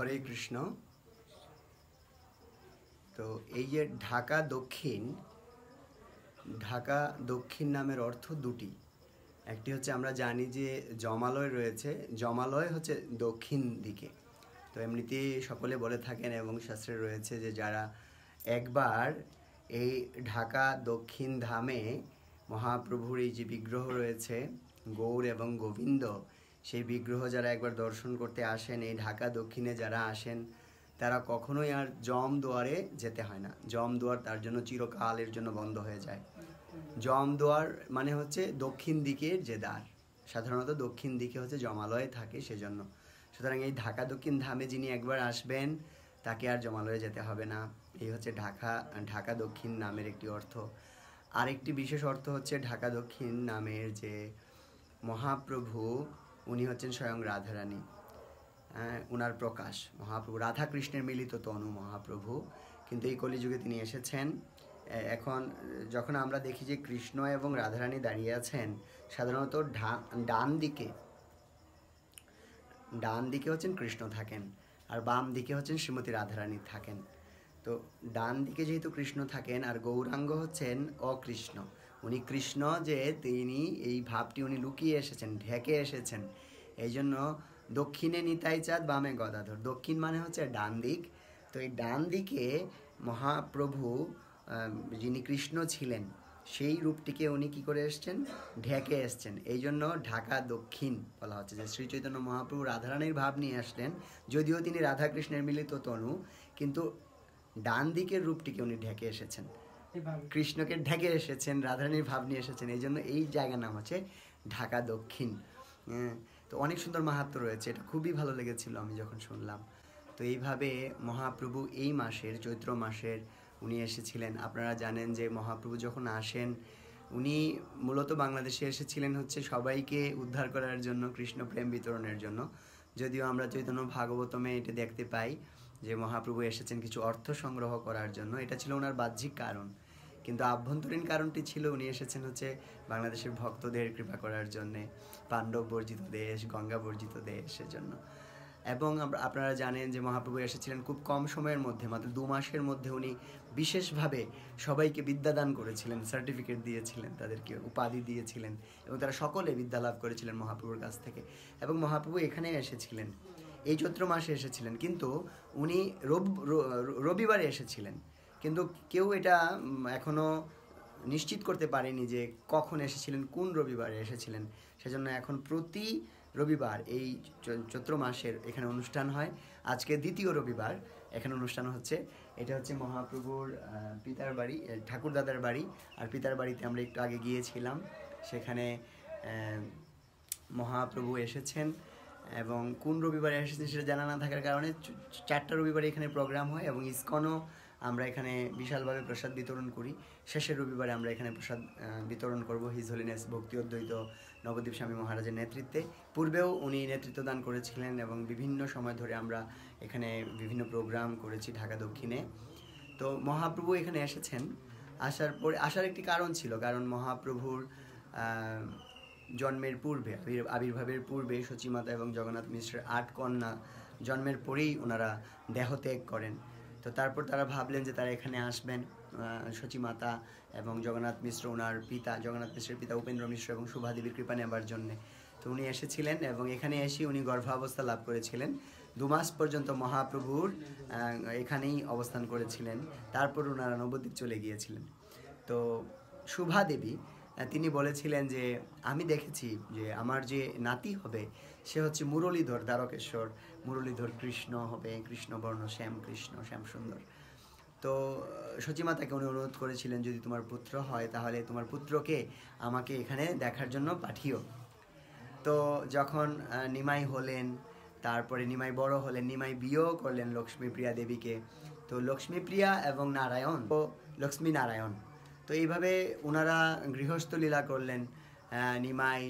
হরে কৃষ্ণ। তো এই যে ঢাকা দক্ষিণ ঢাকা দক্ষিণ নামের অর্থ দুটি। একটি হচ্ছে আমরা জানি যে জমালয় রয়েছে, জমালয় হচ্ছে দক্ষিণ দিকে। তো এমনিতেই সকলে বলে থাকেন এবং শাস্ত্রে রয়েছে যে যারা একবার এই ঢাকা দক্ষিণ ধামে মহাপ্রভুর এই যে বিগ্রহ রয়েছে, গৌর এবং গোবিন্দ সেই বিগ্রহ যারা একবার দর্শন করতে আসেন, এই ঢাকা দক্ষিণে যারা আসেন, তারা কখনোই আর জম দুয়ারে যেতে হয় না। জম দুয়ার তার জন্য চিরকালের জন্য বন্ধ হয়ে যায়। জম দুয়ার মানে হচ্ছে দক্ষিণ দিকের যে দ্বার। সাধারণত দক্ষিণ দিকে হচ্ছে জমালয়ে থাকে সেজন্য। সুতরাং এই ঢাকা দক্ষিণ ধামে যিনি একবার আসবেন, তাকে আর জমালয়ে যেতে হবে না। এই হচ্ছে ঢাকা ঢাকা দক্ষিণ নামের একটি অর্থ। আরেকটি বিশেষ অর্থ হচ্ছে ঢাকা দক্ষিণ নামের যে মহাপ্রভু উনি হচ্ছেন স্বয়ং রাধারানী হ্যাঁ, উনার প্রকাশ মহাপ্রভু। রাধাকৃষ্ণের মিলিত তনু মহাপ্রভু। কিন্তু এই কলিযুগে তিনি এসেছেন। এখন যখন আমরা দেখি যে কৃষ্ণ এবং রাধারানী দাঁড়িয়ে আছেন সাধারণত ডান দিকে ডান দিকে হচ্ছেন কৃষ্ণ থাকেন আর বাম দিকে হচ্ছেন শ্রীমতী রাধারানী থাকেন। তো ডান দিকে যেহেতু কৃষ্ণ থাকেন আর গৌরাঙ্গ হচ্ছেন অকৃষ্ণ উনি কৃষ্ণ যে তিনি এই ভাবটি উনি লুকিয়ে এসেছেন, ঢেকে এসেছেন। এই জন্য দক্ষিণে নিতাই চাঁদ, বামে গদাধর। দক্ষিণ মানে হচ্ছে ডান দিক। তো এই ডান দিকে মহাপ্রভু যিনি কৃষ্ণ ছিলেন, সেই রূপটিকে উনি কি করে এসছেন? ঢেকে এসছেন। এই জন্য ঢাকা দক্ষিণ বলা হচ্ছে। যে শ্রী চৈতন্য মহাপ্রভু রাধারানীর ভাব নিয়ে আসলেন, যদিও তিনি রাধাকৃষ্ণের মিলিত তনু, কিন্তু ডান দিকের রূপটিকে উনি ঢেকে এসেছেন। কৃষ্ণকে ঢেকে এসেছেন রাধারানীর ভাব নিয়ে এসেছেন। এই জন্য এই জায়গার নাম হচ্ছে ঢাকা দক্ষিণ। হ্যাঁ, তো অনেক সুন্দর মাহাত্ম রয়েছে। এটা খুবই ভালো লেগেছিল আমি যখন শুনলাম। তো এইভাবে মহাপ্রভু এই মাসের চৈত্র মাসের উনি এসেছিলেন। আপনারা জানেন যে মহাপ্রভু যখন আসেন উনি মূলত বাংলাদেশে এসেছিলেন হচ্ছে সবাইকে উদ্ধার করার জন্য কৃষ্ণ প্রেম বিতরণের জন্য। যদিও আমরা চৈতন্য ভাগবতমে এটা দেখতে পাই। যে মহাপ্রভু এসেছেন কিছু অর্থ সংগ্রহ করার জন্য, এটা ছিল ওনার বাহ্যিক কারণ। কিন্তু আভ্যন্তরীণ কারণটি ছিল উনি এসেছেন হচ্ছে বাংলাদেশের ভক্তদের কৃপা করার জন্যে, পাণ্ডব বর্জিত দেশ, গঙ্গা বর্জিত দেশের জন্য এবং আপনারা জানেন যে মহাপ্রভু এসেছিলেন খুব কম সময়ের মধ্যে, মাত্র দু মাসের মধ্যে উনি বিশেষভাবে সবাইকে বিদ্যাদান করেছিলেন সার্টিফিকেট দিয়েছিলেন, তাদেরকে উপাধি দিয়েছিলেন এবং তারা সকলে বিদ্যা লাভ করেছিলেন মহাপ্রভুর কাছ থেকে। এবং মহাপ্রভু এখানে এসেছিলেন। এই চৈত্র মাসে এসেছিলেন। কিন্তু উনি রব- রবিবারে এসেছিলেন। কিন্তু কেউ এটা উম, এখনও নিশ্চিত করতে পারেনি যে কখন এসেছিলেন কোন রবিবারে এসেছিলেন। সেজন্য এখন প্রতি রবিবার এই চৈত্র মাসের এখানে অনুষ্ঠান হয়। আজকে দ্বিতীয় রবিবার এখানে অনুষ্ঠান হচ্ছে। এটা হচ্ছে মহাপ্রভুর পিতার বাড়ি ঠাকুর দাদার বাড়ি। আর পিতার বাড়িতে আমরা একটু আগে গিয়েছিলাম। সেখানে মহাপ্রভু এসেছেন। এবং কোন রবিবারে এসেছেন সেটা জানা না থাকার কারণে চারটা রবিবারে এখানে প্রোগ্রাম হয় এবং ইসকনও আমরা এখানে বিশালভাবে প্রসাদ বিতরণ করি। শেষের রবিবারে আমরা এখানে প্রসাদ বিতরণ করব হিজ হলিনেস ভক্তি অদ্বৈত নবদ্বীপ স্বামী মহারাজের নেতৃত্বে। পূর্বেও উনি নেতৃত্ব দান করেছিলেন এবং বিভিন্ন সময় ধরে আমরা এখানে বিভিন্ন প্রোগ্রাম করেছি ঢাকা দক্ষিণে। তো মহাপ্রভু এখানে এসেছেন। আসার পরে, আসার একটি কারণ ছিল, কারণ মহাপ্রভুর জন্মের পূর্বে আবির্ভাবের পূর্বে সচিমাতা এবং জগন্নাথ মিশ্রের আট কন্যা জন্মের পরেই ওনারা দেহত্যাগ করেন। তো তারপর তারা ভাবলেন যে তারা এখানে আসবেন। সচিমাতা এবং জগন্নাথ মিশ্র ওনার পিতা, জগন্নাথ মিশ্রের পিতা উপেন্দ্র মিশ্র এবং শুভাদেবীর কৃপা নেবার জন্যে। তো উনি এসেছিলেন এবং এখানে এসে উনি গর্ভাবস্থা লাভ করেছিলেন। দু মাস পর্যন্ত মহাপ্রভুর এখানেই অবস্থান করেছিলেন। তারপর ওনারা নবদ্বীপ চলে গিয়েছিলেন। তো শুভা দেবী তিনি বলেছিলেন যে আমি দেখেছি যে আমার যে নাতি হবে সে হচ্ছে মুরলীধর দ্বারকেশ্বর মুরলীধর কৃষ্ণ হবে কৃষ্ণবর্ণ শ্যাম কৃষ্ণ শ্যাম সুন্দর। তো আহ, সচিমাতাকে উনি অনুরোধ করেছিলেন যদি তোমার পুত্র হয় তাহলে তোমার পুত্রকে আমাকে এখানে দেখার জন্য পাঠিও। তো যখন নিমাই হলেন তারপরে নিমাই বড় হলেন নিমাই বিয়েও করলেন লক্ষ্মীপ্রিয়া দেবীকে। তো লক্ষ্মীপ্রিয়া এবং নারায়ণ ও লক্ষ্মী নারায়ণ। তো এইভাবে ওনারা গৃহস্থ লীলা করলেন নিমাই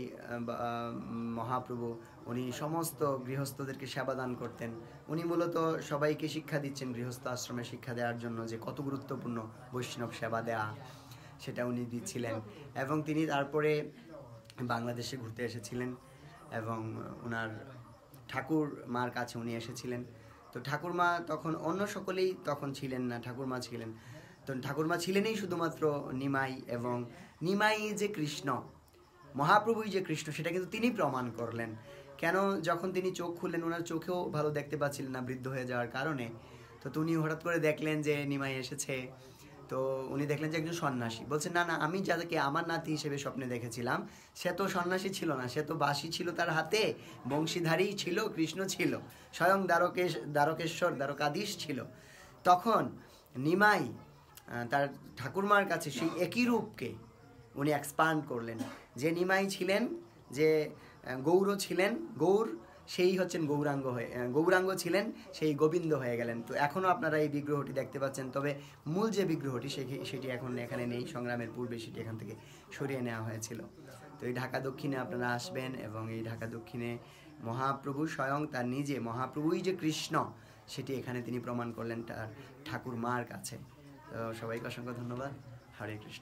মহাপ্রভু, উনি সমস্ত গৃহস্থদেরকে সেবা দান করতেন। উনি মূলত সবাইকে শিক্ষা দিচ্ছেন গৃহস্থ আশ্রমে শিক্ষা দেওয়ার জন্য যে কত গুরুত্বপূর্ণ বৈষ্ণব সেবা দেয়া, সেটা উনি দিচ্ছিলেন। এবং তিনি তারপরে বাংলাদেশে ঘুরতে এসেছিলেন এবং ওনার ঠাকুর মার কাছে উনি এসেছিলেন। তো ঠাকুরমা তখন অন্য সকলেই তখন ছিলেন না, ঠাকুরমা ছিলেন। তো ঠাকুরমা ছিলেনই শুধুমাত্র নিমাই এবং নিমাই যে কৃষ্ণ, মহাপ্রভুই যে কৃষ্ণ, সেটা কিন্তু তিনি প্রমাণ করলেন। কেন যখন তিনি চোখ খুললেন, ওনার চোখেও ভালো দেখতে পাচ্ছিলেন না বৃদ্ধ হয়ে যাওয়ার কারণে। তো উনি হঠাৎ করে দেখলেন যে নিমাই এসেছে। তো উনি দেখলেন যে একজন সন্ন্যাসী। বলছেন, না না, আমি যাদেরকে আমার নাতি হিসেবে স্বপ্নে দেখেছিলাম, সে তো সন্ন্যাসী ছিল না, সে তো বাসি ছিল তার হাতে, বংশীধারী ছিল, কৃষ্ণ ছিল, স্বয়ং দ্বারকেশ, দ্বারকেশ্বর, দ্বারকাধীশ ছিল। তখন নিমাই তার ঠাকুরমার কাছে সেই একই রূপকে উনি এক্সপান্ড করলেন। যে নিমাই ছিলেন, যে গৌর ছিলেন, গৌর, সেই হচ্ছেন গৌরাঙ্গ হয়ে গৌরাঙ্গ ছিলেন, সেই গোবিন্দ হয়ে গেলেন। তো এখনও আপনারা এই বিগ্রহটি দেখতে পাচ্ছেন, তবে মূল যে বিগ্রহটি সেটি- এখন এখানে নেই, সংগ্রামের পূর্বে সেটি এখান থেকে সরিয়ে নেওয়া হয়েছিল। তো এই ঢাকা দক্ষিণে আপনারা আসবেন এবং এই ঢাকা দক্ষিণে মহাপ্রভু স্বয়ং তার নিজে, মহাপ্রভুই যে কৃষ্ণ, সেটি এখানে তিনি প্রমাণ করলেন তার ঠাকুর মার কাছে। সবাইকে অসংখ্য ধন্যবাদ। হরে কৃষ্ণ।